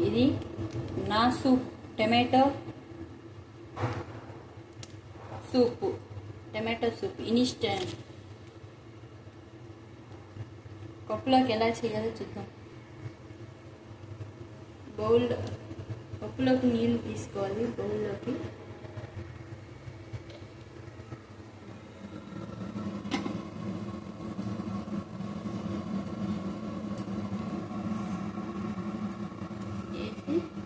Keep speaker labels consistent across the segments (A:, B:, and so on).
A: ఇది నా soup tomato soup. Tomato soup. Instant. పప్పులోకి ఎలా చేయాలో చూద్దాం. బౌల్ పప్పులోకి నీళ్ళు తీసుకోవాలి. బౌల్లోకి Hmm?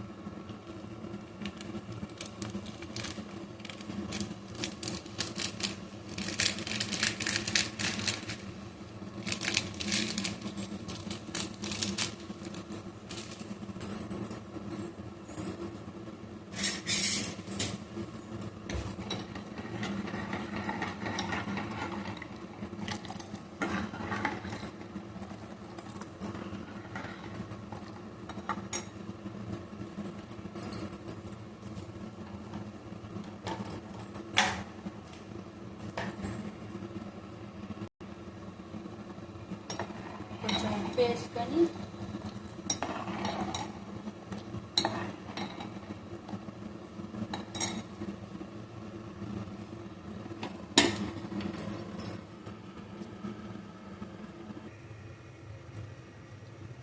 A: ఉప్పు వేసుకొని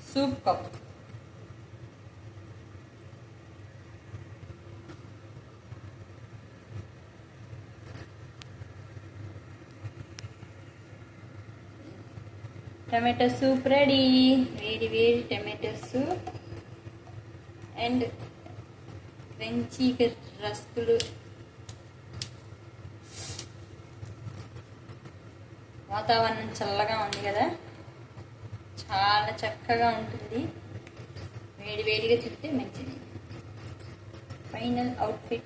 A: soup cup tomato soup ready. వేడి వేడి టమాటో సూప్. అండ్ క్రంచీ రస్కులు. వాతావరణం చల్లగా ఉంది కదా. చాలా చక్కగా ఉంటుంది. వేడి వేడిగా తింటే మంచిది. Final outfit